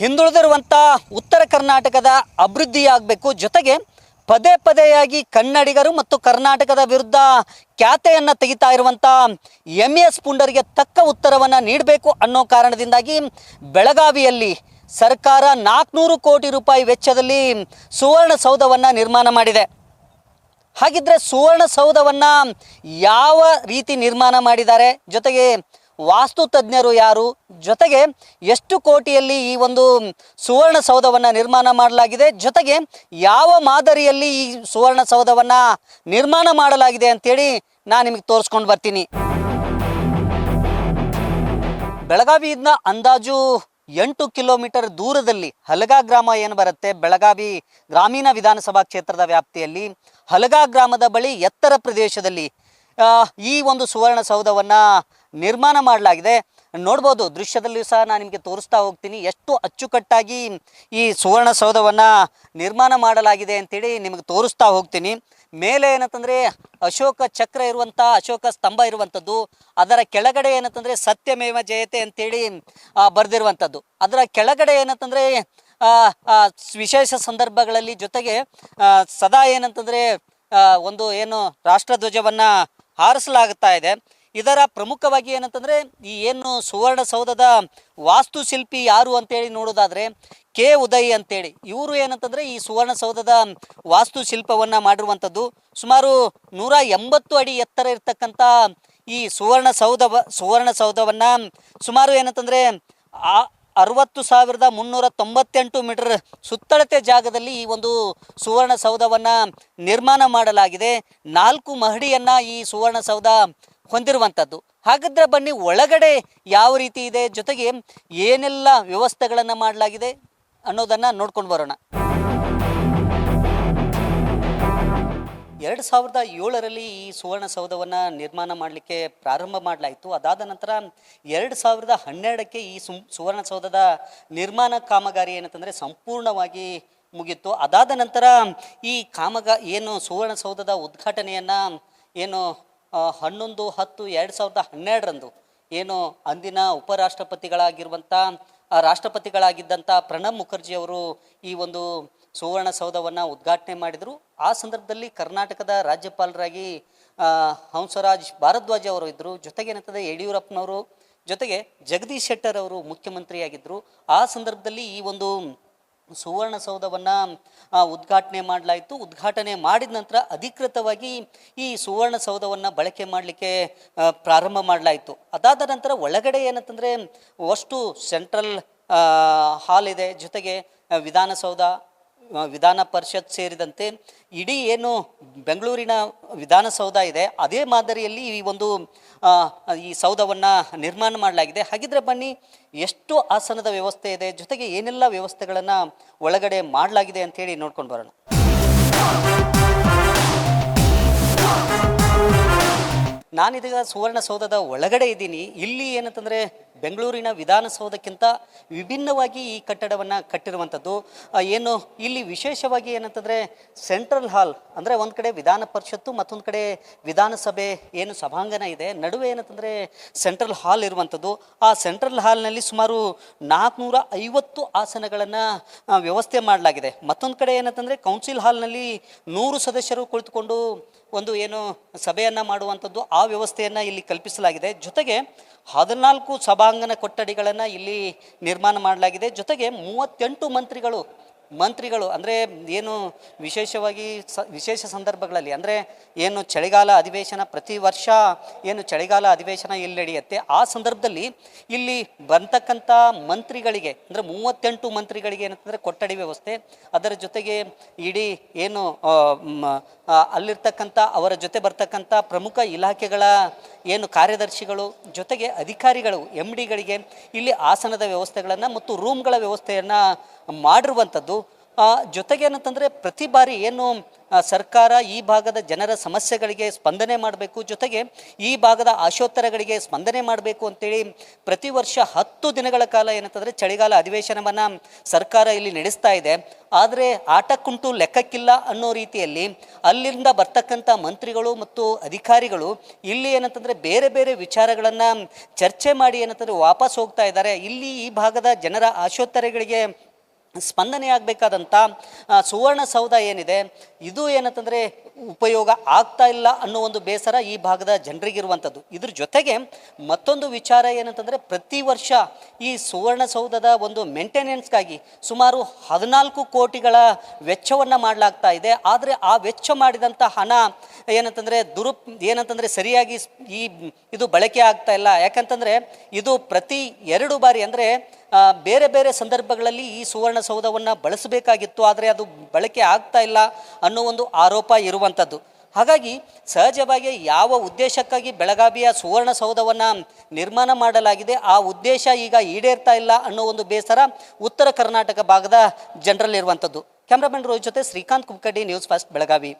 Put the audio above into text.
ಹಿಂದುಳಿದಿರುವಂಥ ಉತ್ತರ ಕರ್ನಾಟಕದ ಅಭಿವೃದ್ಧಿಯಾಗಬೇಕು. ಜೊತೆಗೆ ಪದೇ ಪದೇಯಾಗಿ ಕನ್ನಡಿಗರು ಮತ್ತು ಕರ್ನಾಟಕದ ವಿರುದ್ಧ ಖ್ಯಾತೆಯನ್ನು ತೆಗಿತಾ ಇರುವಂಥ ಎಂ ಎಸ್ ಪುಂಡರಿಗೆ ತಕ್ಕ ಉತ್ತರವನ್ನು ನೀಡಬೇಕು ಅನ್ನೋ ಕಾರಣದಿಂದಾಗಿ ಬೆಳಗಾವಿಯಲ್ಲಿ ಸರ್ಕಾರ ನಾಲ್ಕುನೂರು ಕೋಟಿ ರೂಪಾಯಿ ವೆಚ್ಚದಲ್ಲಿ ಸುವರ್ಣಸೌಧವನ್ನು ನಿರ್ಮಾಣ ಮಾಡಿದೆ. ಹಾಗಿದ್ರೆ ಸುವರ್ಣಸೌಧವನ್ನು ಯಾವ ರೀತಿ ನಿರ್ಮಾಣ ಮಾಡಿದ್ದಾರೆ? ಜೊತೆಗೆ ವಾಸ್ತು ತಜ್ಞರು ಯಾರು? ಜೊತೆಗೆ ಎಷ್ಟು ಕೋಟಿಯಲ್ಲಿ ಈ ಒಂದು ಸುವರ್ಣ ಸುವರ್ಣಸೌಧವನ್ನು ನಿರ್ಮಾಣ ಮಾಡಲಾಗಿದೆ? ಜೊತೆಗೆ ಯಾವ ಮಾದರಿಯಲ್ಲಿ ಈ ಸುವರ್ಣ ಸುವರ್ಣಸೌಧವನ್ನು ನಿರ್ಮಾಣ ಮಾಡಲಾಗಿದೆ ಅಂತೇಳಿ ನಾನು ನಿಮಗೆ ತೋರಿಸ್ಕೊಂಡು ಬರ್ತೀನಿ. ಬೆಳಗಾವಿಯಿಂದ ಅಂದಾಜು ಎಂಟು ಕಿಲೋಮೀಟರ್ ದೂರದಲ್ಲಿ ಹಲಗಾ ಗ್ರಾಮ ಏನು ಬರುತ್ತೆ? ಬೆಳಗಾವಿ ಗ್ರಾಮೀಣ ವಿಧಾನಸಭಾ ಕ್ಷೇತ್ರದ ವ್ಯಾಪ್ತಿಯಲ್ಲಿ ಹಲಗಾ ಗ್ರಾಮದ ಬಳಿ ಎತ್ತರ ಪ್ರದೇಶದಲ್ಲಿ ಈ ಒಂದು ಸುವರ್ಣ ಸೌಧವನ್ನ ನಿರ್ಮಾಣ ಮಾಡಲಾಗಿದೆ. ನೋಡ್ಬೋದು ದೃಶ್ಯದಲ್ಲಿಯೂ ಸಹ ನಾನು ನಿಮಗೆ ತೋರಿಸ್ತಾ ಹೋಗ್ತೀನಿ. ಎಷ್ಟು ಅಚ್ಚುಕಟ್ಟಾಗಿ ಈ ಸುವರ್ಣಸೌಧವನ್ನು ನಿರ್ಮಾಣ ಮಾಡಲಾಗಿದೆ ಅಂತೇಳಿ ನಿಮಗೆ ತೋರಿಸ್ತಾ ಹೋಗ್ತೀನಿ. ಮೇಲೆ ಏನಂತಂದರೆ, ಅಶೋಕ ಚಕ್ರ ಇರುವಂಥ ಅಶೋಕ ಸ್ತಂಭ ಇರುವಂಥದ್ದು, ಅದರ ಕೆಳಗಡೆ ಏನಂತಂದರೆ, ಸತ್ಯಮೇವ ಜಯತೆ ಅಂತೇಳಿ ಬರೆದಿರುವಂಥದ್ದು. ಅದರ ಕೆಳಗಡೆ ಏನಂತಂದರೆ ವಿಶೇಷ ಸಂದರ್ಭಗಳಲ್ಲಿ ಜೊತೆಗೆ ಸದಾ ಏನಂತಂದರೆ ಒಂದು ಏನು ರಾಷ್ಟ್ರಧ್ವಜವನ್ನು ಹಾರಿಸಲಾಗುತ್ತಾ ಇದೆ. ಇದರ ಪ್ರಮುಖವಾಗಿ ಏನಂತಂದರೆ, ಈ ಏನು ಸುವರ್ಣಸೌಧದ ವಾಸ್ತುಶಿಲ್ಪಿ ಯಾರು ಅಂತೇಳಿ ನೋಡೋದಾದರೆ, ಕೆ. ಉದಯ್ ಅಂತೇಳಿ. ಇವರು ಏನಂತಂದರೆ, ಈ ಸುವರ್ಣಸೌಧದ ವಾಸ್ತುಶಿಲ್ಪವನ್ನು ಮಾಡಿರುವಂಥದ್ದು. ಸುಮಾರು ನೂರ ಎಂಬತ್ತು ಅಡಿ ಎತ್ತರ ಇರತಕ್ಕಂಥ ಈ ಸುವರ್ಣಸೌಧ ಸುವರ್ಣಸೌಧವನ್ನು ಸುಮಾರು ಏನಂತಂದರೆ, ಆ ಅರವತ್ತು ಸಾವಿರದ ಮುನ್ನೂರ ತೊಂಬತ್ತೆಂಟು ಮೀಟರ್ ಸುತ್ತಳತೆ ಜಾಗದಲ್ಲಿ ಈ ಒಂದು ಸುವರ್ಣಸೌಧವನ್ನು ನಿರ್ಮಾಣ ಮಾಡಲಾಗಿದೆ. ನಾಲ್ಕು ಮಹಡಿಯನ್ನು ಈ ಸುವರ್ಣಸೌಧ ಹೊಂದಿರುವಂಥದ್ದು ಹಾಗಿದ್ರೆ ಬನ್ನಿ, ಒಳಗಡೆ ಯಾವ ರೀತಿ ಇದೆ? ಜೊತೆಗೆ ಏನೆಲ್ಲ ವ್ಯವಸ್ಥೆಗಳನ್ನು ಮಾಡಲಾಗಿದೆ ಅನ್ನೋದನ್ನು ನೋಡ್ಕೊಂಡು ಬರೋಣ. ಎರಡು ಸಾವಿರದ ಏಳರಲ್ಲಿ ಈ ಸುವರ್ಣಸೌಧವನ್ನು ನಿರ್ಮಾಣ ಮಾಡಲಿಕ್ಕೆ ಪ್ರಾರಂಭ ಮಾಡಲಾಯಿತು. ಅದಾದ ನಂತರ ಎರಡು ಸಾವಿರದ ಹನ್ನೆರಡಕ್ಕೆ ಈ ಸುಮ್, ಸುವರ್ಣಸೌಧದ ನಿರ್ಮಾಣ ಕಾಮಗಾರಿ ಏನಂತಂದರೆ ಸಂಪೂರ್ಣವಾಗಿ ಮುಗಿಯಿತು ಅದಾದ ನಂತರ ಈ ಕಾಮಗ, ಏನು ಸುವರ್ಣಸೌಧದ ಉದ್ಘಾಟನೆಯನ್ನು ಏನು ಹನ್ನೊಂದು ಹತ್ತು ಎರಡು ಸಾವಿರದ ಹನ್ನೆರಡರಂದು ಏನು ಅಂದಿನ ಉಪರಾಷ್ಟ್ರಪತಿಗಳಾಗಿರುವಂಥ ರಾಷ್ಟ್ರಪತಿಗಳಾಗಿದ್ದಂಥ ಪ್ರಣಬ್ ಮುಖರ್ಜಿ ಅವರು ಈ ಒಂದು ಸುವರ್ಣಸೌಧವನ್ನು ಉದ್ಘಾಟನೆ ಮಾಡಿದರು. ಆ ಸಂದರ್ಭದಲ್ಲಿ ಕರ್ನಾಟಕದ ರಾಜ್ಯಪಾಲರಾಗಿ ಹಂಸರಾಜ್ ಭಾರದ್ವಾಜ್ ಅವರು ಇದ್ದರು ಜೊತೆಗೆ ಏನಂತಂದರೆ ಯಡಿಯೂರಪ್ಪನವರು ಜೊತೆಗೆ ಜಗದೀಶ್ ಶೆಟ್ಟರ್ ಅವರು ಮುಖ್ಯಮಂತ್ರಿಯಾಗಿದ್ದರು ಆ ಸಂದರ್ಭದಲ್ಲಿ ಈ ಒಂದು ಸುವರ್ಣಸೌಧವನ್ನು ಉದ್ಘಾಟನೆ ಮಾಡಲಾಯಿತು. ಉದ್ಘಾಟನೆ ಮಾಡಿದ ನಂತರ ಅಧಿಕೃತವಾಗಿ ಈ ಸುವರ್ಣಸೌಧವನ್ನು ಬಳಕೆ ಮಾಡಲಿಕ್ಕೆ ಪ್ರಾರಂಭ ಮಾಡಲಾಯಿತು. ಅದಾದ ನಂತರ ಒಳಗಡೆ ಏನಂತಂದರೆ, ಅಷ್ಟು ಸೆಂಟ್ರಲ್ ಹಾಲ್ ಇದೆ. ಜೊತೆಗೆ ವಿಧಾನಸೌಧ ವಿಧಾನ ಪರಿಷತ್ ಸೇರಿದಂತೆ ಇಡೀ ಏನು ಬೆಂಗಳೂರಿನ ವಿಧಾನಸೌಧ ಇದೆ, ಅದೇ ಮಾದರಿಯಲ್ಲಿ ಈ ಒಂದು ಈ ಸೌಧವನ್ನು ನಿರ್ಮಾಣ ಮಾಡಲಾಗಿದೆ. ಹಾಗಿದ್ರೆ ಬನ್ನಿ, ಎಷ್ಟು ಆಸನದ ವ್ಯವಸ್ಥೆ ಇದೆ, ಜೊತೆಗೆ ಏನೆಲ್ಲ ವ್ಯವಸ್ಥೆಗಳನ್ನು ಒಳಗಡೆ ಮಾಡಲಾಗಿದೆ ಅಂತೇಳಿ ನೋಡ್ಕೊಂಡು ಬರೋಣ. ನಾನಿದೀಗ ಸುವರ್ಣಸೌಧದ ಒಳಗಡೆ ಇದ್ದೀನಿ. ಇಲ್ಲಿ ಏನಂತಂದರೆ ಬೆಂಗಳೂರಿನ ವಿಧಾನಸೌಧಕ್ಕಿಂತ ವಿಭಿನ್ನವಾಗಿ ಈ ಕಟ್ಟಡವನ್ನು ಕಟ್ಟಿರುವಂಥದ್ದು. ಏನು, ಇಲ್ಲಿ ವಿಶೇಷವಾಗಿ ಏನಂತಂದರೆ ಸೆಂಟ್ರಲ್ ಹಾಲ್, ಅಂದರೆ ಒಂದು ಕಡೆ ವಿಧಾನ ಪರಿಷತ್ತು, ಮತ್ತೊಂದು ಕಡೆ ವಿಧಾನಸಭೆ, ಏನು ಸಭಾಂಗಣ ಇದೆ. ನಡುವೆ ಏನಂತಂದರೆ ಸೆಂಟ್ರಲ್ ಹಾಲ್ ಇರುವಂಥದ್ದು. ಆ ಸೆಂಟ್ರಲ್ ಹಾಲ್ನಲ್ಲಿ ಸುಮಾರು ನಾಲ್ಕುನೂರ ಐವತ್ತು ಆಸನಗಳನ್ನು ವ್ಯವಸ್ಥೆ ಮಾಡಲಾಗಿದೆ. ಮತ್ತೊಂದು ಕಡೆ ಏನಂತಂದರೆ ಕೌನ್ಸಿಲ್ ಹಾಲ್ನಲ್ಲಿ ನೂರು ಸದಸ್ಯರು ಕುಳಿತುಕೊಂಡು ಒಂದು, ಏನು, ಸಭೆಯನ್ನು ಮಾಡುವಂಥದ್ದು ಆ ವ್ಯವಸ್ಥೆಯನ್ನು ಇಲ್ಲಿ ಕಲ್ಪಿಸಲಾಗಿದೆ. ಜೊತೆಗೆ ಹದಿನಾಲ್ಕು ಸಭಾಂಗಣ ಕೊಠಡಿಗಳನ್ನು ಇಲ್ಲಿ ನಿರ್ಮಾಣ ಮಾಡಲಾಗಿದೆ. ಜೊತೆಗೆ ಮೂವತ್ತೆಂಟು ಮಂತ್ರಿಗಳು ಮಂತ್ರಿಗಳು, ಅಂದರೆ ಏನು ವಿಶೇಷವಾಗಿ ಸ, ವಿಶೇಷ ಸಂದರ್ಭಗಳಲ್ಲಿ, ಅಂದರೆ ಏನು ಚಳಿಗಾಲ ಅಧಿವೇಶನ ಪ್ರತಿ ವರ್ಷ ಏನು ಚಳಿಗಾಲ ಅಧಿವೇಶನ ಇಲ್ಲಿ ನಡೆಯುತ್ತೆ ಆ ಸಂದರ್ಭದಲ್ಲಿ ಇಲ್ಲಿ ಬರ್ತಕ್ಕಂಥ ಮಂತ್ರಿಗಳಿಗೆ, ಅಂದರೆ ಮೂವತ್ತೆಂಟು ಮಂತ್ರಿಗಳಿಗೆ ಏನಂತಂದರೆ ಕೊಠಡಿ ವ್ಯವಸ್ಥೆ, ಅದರ ಜೊತೆಗೆ ಇಡೀ ಏನು ಅಲ್ಲಿರ್ತಕ್ಕಂಥ, ಅವರ ಜೊತೆ ಬರ್ತಕ್ಕಂಥ ಪ್ರಮುಖ ಇಲಾಖೆಗಳ ಏನು ಕಾರ್ಯದರ್ಶಿಗಳು, ಜೊತೆಗೆ ಅಧಿಕಾರಿಗಳು ಎಂ ಡಿಗಳಿಗೆ ಇಲ್ಲಿ ಆಸನದ ವ್ಯವಸ್ಥೆಗಳನ್ನು ಮತ್ತು ರೂಮ್ಗಳ ವ್ಯವಸ್ಥೆಯನ್ನು ಮಾಡಿರುವಂಥದ್ದು ಜೊತೆಗೆ ಏನಂತಂದರೆ ಪ್ರತಿ ಬಾರಿ ಏನು ಸರ್ಕಾರ ಈ ಭಾಗದ ಜನರ ಸಮಸ್ಯೆಗಳಿಗೆ ಸ್ಪಂದನೆ ಮಾಡಬೇಕು, ಜೊತೆಗೆ ಈ ಭಾಗದ ಆಶೋತ್ತರಗಳಿಗೆ ಸ್ಪಂದನೆ ಮಾಡಬೇಕು ಅಂತೇಳಿ ಪ್ರತಿ ವರ್ಷ ಹತ್ತು ದಿನಗಳ ಕಾಲ ಏನಂತಂದರೆ ಚಳಿಗಾಲ ಅಧಿವೇಶನವನ್ನು ಸರ್ಕಾರ ಇಲ್ಲಿ ನಡೆಸ್ತಾ ಇದೆ. ಆದರೆ ಆಟಕ್ಕುಂಟು ಲೆಕ್ಕಕ್ಕಿಲ್ಲ ಅನ್ನೋ ರೀತಿಯಲ್ಲಿ ಅಲ್ಲಿಂದ ಬರ್ತಕ್ಕಂಥ ಮಂತ್ರಿಗಳು ಮತ್ತು ಅಧಿಕಾರಿಗಳು ಇಲ್ಲಿ ಏನಂತಂದರೆ ಬೇರೆ ಬೇರೆ ವಿಚಾರಗಳನ್ನು ಚರ್ಚೆ ಮಾಡಿ ಏನಂತಂದರೆ ವಾಪಸ್ ಹೋಗ್ತಾ ಇದ್ದಾರೆ. ಇಲ್ಲಿ ಈ ಭಾಗದ ಜನರ ಆಶೋತ್ತರಗಳಿಗೆ ಸ್ಪಂದನೆ ಸುವರ್ಣ ಸುವರ್ಣಸೌಧ ಏನಿದೆ, ಇದು ಏನಂತಂದರೆ ಉಪಯೋಗ ಆಗ್ತಾ ಇಲ್ಲ ಅನ್ನೋ ಒಂದು ಬೇಸರ ಈ ಭಾಗದ ಜನರಿಗಿರುವಂಥದ್ದು. ಇದ್ರ ಜೊತೆಗೆ ಮತ್ತೊಂದು ವಿಚಾರ ಏನಂತಂದರೆ ಪ್ರತಿ ವರ್ಷ ಈ ಸುವರ್ಣಸೌಧದ ಒಂದು ಮೇಂಟೆನೆನ್ಸ್ಗಾಗಿ ಸುಮಾರು ಹದಿನಾಲ್ಕು ಕೋಟಿಗಳ ವೆಚ್ಚವನ್ನು ಮಾಡಲಾಗ್ತಾ ಇದೆ. ಆದರೆ ಆ ವೆಚ್ಚ ಮಾಡಿದಂಥ ಹಣ ಏನಂತಂದರೆ ದುರುಪ್, ಏನಂತಂದರೆ ಸರಿಯಾಗಿ ಈ, ಇದು ಬಳಕೆ ಆಗ್ತಾ ಇಲ್ಲ. ಯಾಕಂತಂದರೆ ಇದು ಪ್ರತಿ ಎರಡು ಬಾರಿ ಅಂದರೆ ಬೇರೆ ಬೇರೆ ಸಂದರ್ಭಗಳಲ್ಲಿ ಈ ಸುವರ್ಣಸೌಧವನ್ನು ಬಳಸಬೇಕಾಗಿತ್ತು, ಆದರೆ ಅದು ಬಳಕೆ ಆಗ್ತಾ ಇಲ್ಲ ಅನ್ನೋ ಒಂದು ಆರೋಪ ಇರುವಂಥದ್ದು ಹಾಗಾಗಿ ಸಹಜವಾಗಿ ಯಾವ ಉದ್ದೇಶಕ್ಕಾಗಿ ಬೆಳಗಾವಿಯ ಸುವರ್ಣಸೌಧವನ್ನು ನಿರ್ಮಾಣ ಮಾಡಲಾಗಿದೆ, ಆ ಉದ್ದೇಶ ಈಗ ಈಡೇರ್ತಾ ಇಲ್ಲ ಅನ್ನೋ ಒಂದು ಬೇಸರ ಉತ್ತರ ಕರ್ನಾಟಕ ಭಾಗದ ಜನರಲ್ಲಿರುವಂಥದ್ದು ಕ್ಯಾಮ್ರಾಮನ್ ರೋಹಿತ್ ಜೊತೆ ಶ್ರೀಕಾಂತ್ ಕುಕ್ಕಡ್ಡಿ ನ್ಯೂಸ್ ಫಸ್ಟ್ ಬೆಳಗಾವಿ.